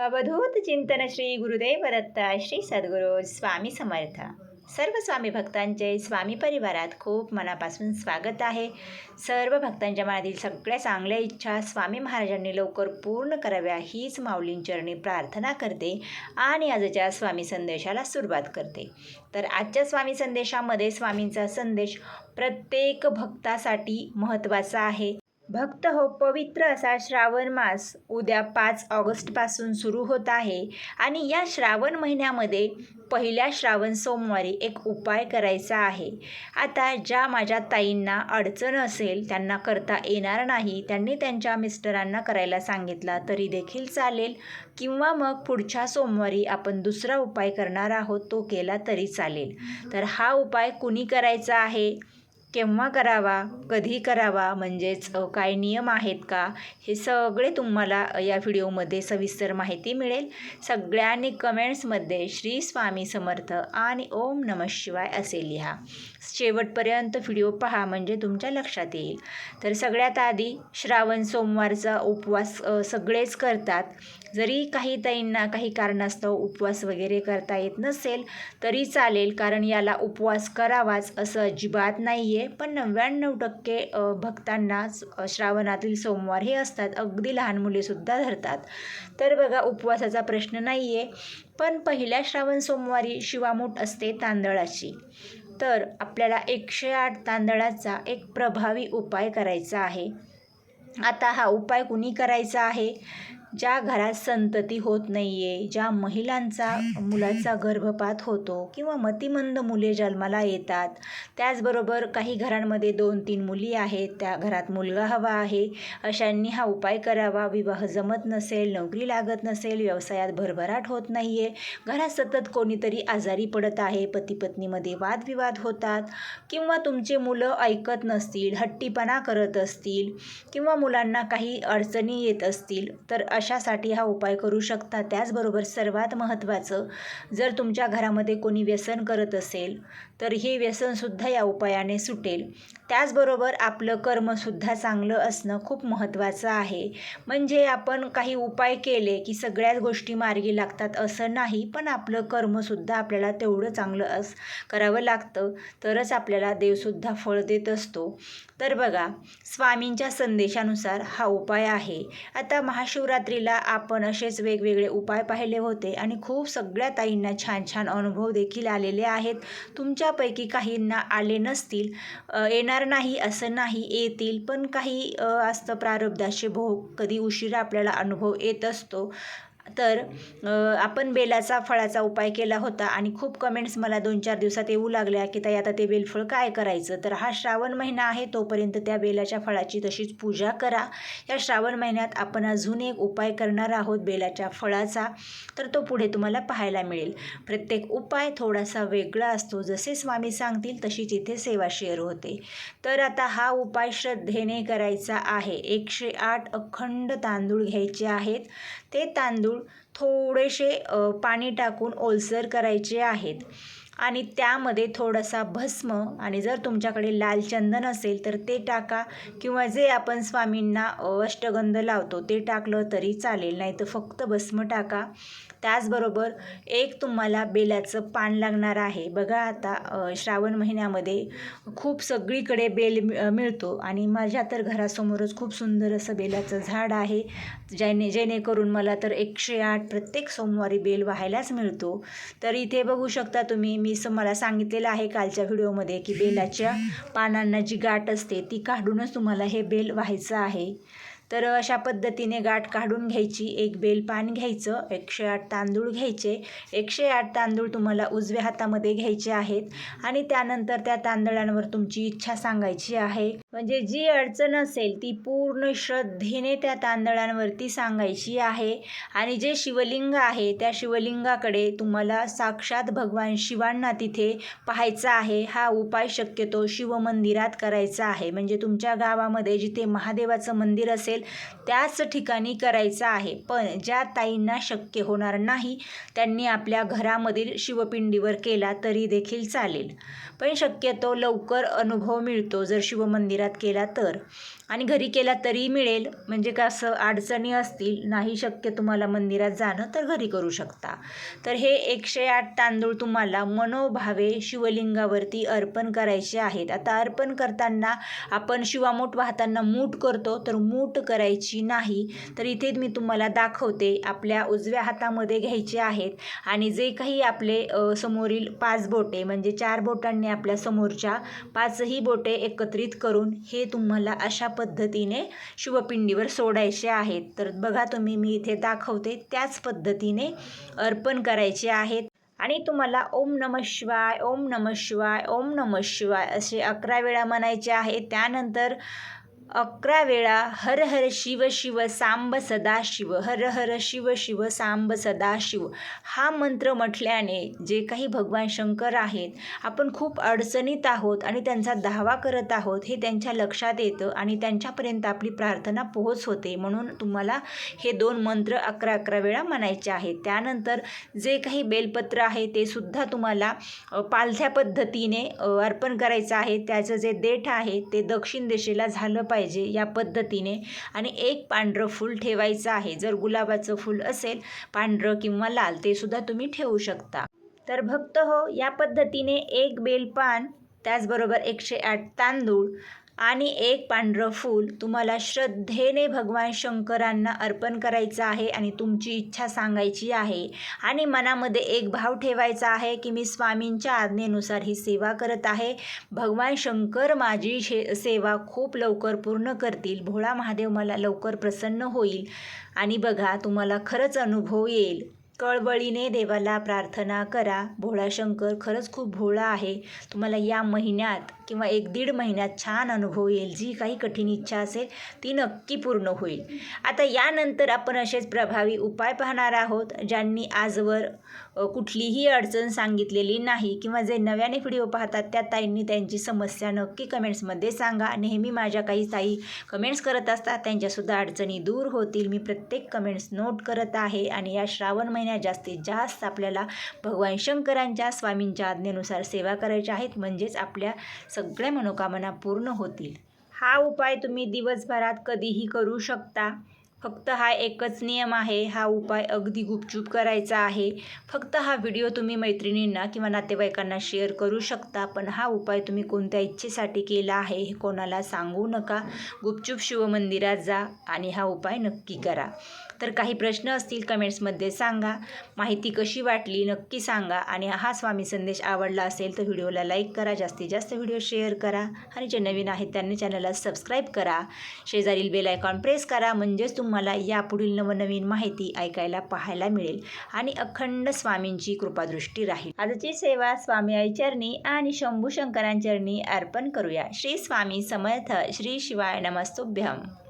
अवधूत चिंतन श्री गुरुदेव दत्त श्री सद्गुरू स्वामी समर्थ. सर्व स्वामी भक्तांचे स्वामी परिवारात खूप मनापासून स्वागत आहे. सर्व भक्तांच्या मनातील सगळ्या चांगल्या इच्छा स्वामी महाराजांनी लवकर पूर्ण कराव्या हीच माऊलींचरणी प्रार्थना करते आणि आजच्या स्वामी संदेशाला सुरुवात करते. तर आजच्या स्वामी संदेशामध्ये स्वामींचा संदेश प्रत्येक भक्तासाठी महत्त्वाचा आहे. भक्त हो पवित्र असा श्रावण मास उद्या पाच ऑगस्टपासून सुरू होत आहे आणि या श्रावण महिन्यामध्ये पहिल्या श्रावण सोमवारी एक उपाय करायचा आहे. आता ज्या माझ्या ताईंना अडचण असेल त्यांना करता येणार नाही त्यांनी त्यांच्या मिस्टरांना करायला सांगितला तरी देखील चालेल. किंवा मग पुढच्या सोमवारी आपण दुसरा उपाय करणार आहोत तो केला तरी चालेल. तर हा उपाय कुणी करायचा आहे? केव्हा करावा कधी करावा म्हणजेच काय नियम आहेत का? हे सगळे तुम्हाला या व्हिडिओमध्ये सविस्तर माहिती मिळेल. सगळ्यांनी कमेंट्समध्ये श्री स्वामी समर्थ आणि ओम नम शिवाय असे लिहा. शेवटपर्यंत व्हिडिओ पहा म्हणजे तुमच्या लक्षात येईल. तर सगळ्यात आधी श्रावण सोमवारचा उपवास सगळेच करतात. जरी काही ताईंना काही कारणास्तव उपवास वगैरे करता येत नसेल तरी चालेल कारण याला उपवास करावाच असं अजिबात नाही आहे पण नव्याण्णव टक्के भक्तांनाच भक्तांना श्रावणातील सोमवार हे असतात. अगदी लहान मुलेसुद्धा धरतात. तर बघा उपवासाचा प्रश्न नाही आहे पण पहिल्या श्रावण सोमवारी शिवामूठ असते तांदळाची. तर आपल्याला एकशे आठ तांदळाचा एक प्रभावी उपाय करायचा आहे. आता हा उपाय कुणी करायचा आहे? ज्या घरात संतती होत नाही आहे ज्या महिलांचा मुलाचा गर्भपात होतो किंवा मतिमंद मुले जन्माला येतात त्याचबरोबर काही घरांमध्ये दोन तीन मुली आहेत त्या घरात मुलगा हवा आहे अशांनी हा उपाय करावा. विवाह जमत नसेल नोकरी लागत नसेल व्यवसायात भरभराट होत नाही आहे घरात सतत कोणीतरी आजारी पडत आहे पती पत्नीमध्ये वादविवाद होतात किंवा तुमचे मुलं ऐकत नसतील हट्टीपणा करत असतील किंवा मुलांना काही अडचणी येत असतील तर अशासाठी हा उपाय करू शकता? त्याचबरोबर सर्वात महत्त्वाचं जर तुमच्या घरामध्ये कोणी व्यसन करत असेल तर हे व्यसनसुद्धा या उपायाने सुटेल. त्याचबरोबर आपलं कर्मसुद्धा चांगलं असणं खूप महत्त्वाचं आहे. म्हणजे आपण काही उपाय केले की सगळ्याच गोष्टी मार्गी लागतात असं नाही पण आपलं कर्मसुद्धा आपल्याला तेवढं चांगलं अस करावं लागतं. तरच आपल्याला देवसुद्धा फळ देत असतो. तर बघा स्वामींच्या संदेशानुसार हा उपाय आहे. आता महाशिवरात्री नवरात्रीला आपण असेच वेगवेगळे उपाय पाहिले होते आणि खूप सगळ्या ताईंना छान छान अनुभव देखील आलेले आहेत. तुमच्यापैकी काहींना आले नसतील येणार नाही असं नाही येतील पण काही असतं प्रारब्धाचे भोग. कधी उशिरा आपल्याला अनुभव येत असतो. तर आपण बेलाचा फळाचा उपाय केला होता आणि खूप कमेंट्स मला दोन चार दिवसात येऊ लागल्या की ताई आता ते बेलफळ काय करायचं? तर हा श्रावण महिना आहे तोपर्यंत त्या बेलाच्या फळाची तशीच पूजा करा. या श्रावण महिन्यात आपण अजून एक उपाय करणार आहोत बेलाच्या फळाचा तर तो पुढे तुम्हाला पाहायला मिळेल. प्रत्येक उपाय थोडासा वेगळा असतो. जसे स्वामी सांगतील तशी तिथे सेवा शेअर होते. तर आता हा उपाय श्रद्धेने करायचा आहे. एकशे आठ अखंड तांदूळ घ्यायचे आहेत. ते तांदूळ थोडेसे पाणी टाकून ओलसर करायचे आहेत. आणि त्यामध्ये थोडासा भस्म आणि जर तुमच्याकडे लाल चंदन असेल तर ते टाका किंवा जे आपण स्वामींना अष्टगंध लावतो ते टाकलं तरी चालेल नाही तर फक्त भस्म टाका. त्याचबरोबर एक तुम्हाला बेलाचं पान लागणार आहे. बघा आता श्रावण महिन्यामध्ये खूप सगळीकडे बेल मिळतो आणि माझ्या तर घरासमोरच खूप सुंदर असं बेलाचं झाड आहे. ज्याने जेणेकरून मला तर एकशे आठ प्रत्येक सोमवारी बेल व्हायलाच मिळतो. तर इथे बघू शकता तुम्ही मी मी मला सांगितलेलं आहे कालच्या व्हिडिओमध्ये की बेलाच्या पानांना जी गाठ असते ती काढूनच तुम्हाला हे बेल व्हायचं आहे. तर अशा पद्धतीने गाठ काढून घ्यायची एक बेल पान घ्यायचं एकशे आठ तांदूळ घ्यायचे. एकशे आठ तांदूळ तुम्हाला उजव्या हातामध्ये घ्यायचे आहेत आणि त्यानंतर त्या तांदळांवर तुमची इच्छा सांगायची आहे. म्हणजे जी अडचण असेल ती पूर्ण श्रद्धेने त्या तांदळांवरती सांगायची आहे. आणि जे शिवलिंग आहे त्या शिवलिंगाकडे तुम्हाला साक्षात भगवान शिवांना तिथे पाहायचं आहे. हा उपाय शक्यतो शिवमंदिरात करायचा आहे. म्हणजे तुमच्या गावामध्ये जिथे महादेवाचं मंदिर असेल त्याच ठिकाणी करायचं आहे. पण ज्या ताईंना शक्य होणार नाही त्यांनी आपल्या घरामधील शिवपिंडीवर केला तरी देखील चालेल. पण शक्यतो लवकर अनुभव मिळतो. जर शिवमंदिरात केला तर. आणि घरी केला तरी मिळेल. म्हणजे का असं अडचणी असतील नाही शक्य तुम्हाला मंदिरात जाणं तर घरी करू शकता. तर हे एकशे आठ तांदूळ तुम्हाला मनोभावे शिवलिंगावरती अर्पण करायचे आहेत. आता अर्पण करताना आपण शिवामूठ वाहताना मूठ करतो तर मूठ करायची नाही. तर इथे मी तुम्हाला दाखवते. आपल्या उजव्या हातामध्ये घ्यायचे आहेत. आणि जे काही आपले समोरील पाच बोटे म्हणजे चार बोटांनी आपल्या समोरच्या पाचही बोटे एकत्रित करून हे तुम्हाला अशा पद्धतीने शिवपिंडीवर सोडायचे आहेत. तर बघा तुम्ही मी इथे दाखवते त्याच पद्धतीने अर्पण करायचे आहेत. आणि तुम्हाला ओम नम शिवाय ओम नम शिवाय ओम नम शिवाय असे अकरा वेळा म्हणायचे आहे त्यानंतर अकरा वेळा हर हर शिव शिव सांब सदाशिव हर हर शिव शिव सांब सदाशिव हा मंत्र म्हटल्याने जे काही भगवान शंकर आहेत आपण खूप अडचणीत आहोत आणि त्यांचा दावा करत आहोत हे त्यांच्या लक्षात येतं आणि त्यांच्यापर्यंत आपली प्रार्थना पोहोच होते. म्हणून तुम्हाला हे दोन मंत्र अकरा अकरा वेळा म्हणायचे आहेत. त्यानंतर जे काही बेलपत्र आहे ते सुद्धा तुम्हाला पालथ्या पद्धतीने अर्पण करायचं आहे. त्याचं जे देठ आहे ते दक्षिण दिशेला झालं पाहिजे. पाहिजे या पद्धतीने. आणि एक पांढरं फूल ठेवायचं आहे. जर गुलाबाचं फूल असेल पांढरं किंवा लाल ते सुद्धा तुम्ही ठेवू शकता. तर भक्त हो या पद्धतीने एक बेलपान त्याचबरोबर एकशे आठ तांदूळ आणि एक पांढरं फूल तुम्हाला श्रद्धेने भगवान शंकरांना अर्पण करायचं आहे आणि तुमची इच्छा सांगायची आहे. आणि मनामध्ये एक भाव ठेवायचा आहे की मी स्वामींच्या आज्ञेनुसार ही सेवा करत आहे. भगवान शंकर माझी शे सेवा खूप लवकर पूर्ण करतील. भोळा महादेव मला लवकर प्रसन्न होईल. आणि बघा तुम्हाला खरंच अनुभव येईल. कळवळीने देवाला प्रार्थना करा. भोळा शंकर खरंच खूप भोळा आहे. तुम्हाला या महिन्यात किंवा एक दीड महिन्यात छान अनुभव येईल जी काही कठीण इच्छा असेल ती नक्की पूर्ण होईल. आता यानंतर आपण असेच प्रभावी उपाय पाहणार आहोत ज्यांनी आजवर कुठलीही अडचण सांगितलेली नाही किंवा जे नव्याने व्हिडिओ पाहतात त्या ताईंनी त्यांची समस्या नक्की कमेंट्समध्ये सांगा. नेहमी माझ्या काही ताई कमेंट्स करत असतात त्यांच्यासुद्धा अडचणी दूर होतील. मी प्रत्येक कमेंट्स नोट करत आहे आणि या श्रावण महिन्यात जास्तीत जास्त आपल्याला भगवान शंकरांच्या स्वामींच्या आज्ञेनुसार सेवा करायच्या आहेत. म्हणजेच आपल्या सगळ्या मनोकामना पूर्ण होतील. हा उपाय तुम्ही दिवसभरात कधीही करू शकता. फक्त हा एकच नियम आहे हा उपाय अगदी गुपचूप करायचा आहे. फक्त हा व्हिडिओ तुम्ही मैत्रिणींना किंवा नातेवाईकांना शेअर करू शकता पण हा उपाय तुम्ही कोणत्या इच्छेसाठी केला आहे हे कोणाला सांगू नका. गुपचूप शिवमंदिरात जा आणि हा उपाय नक्की करा. तर काही प्रश्न असतील कमेंट्समध्ये सांगा. माहिती कशी वाटली नक्की सांगा आणि हा स्वामी संदेश आवडला असेल तर व्हिडिओला लाईक करा जास्तीत जास्त व्हिडिओ शेअर करा आणि जे नवीन आहेत त्यांनी चॅनलला सबस्क्राईब करा. शेजारील बेल आयकॉन प्रेस करा म्हणजेच तुम्हाला यापुढील नवनवीन माहिती ऐकायला पाहायला मिळेल आणि अखंड स्वामींची कृपादृष्टी राहील. आजची सेवा स्वामी आईचरणी आणि शंभू शंकरांचरणी अर्पण करूया. श्री स्वामी समर्थ. श्री शिवाय नमस्तुभ्यम.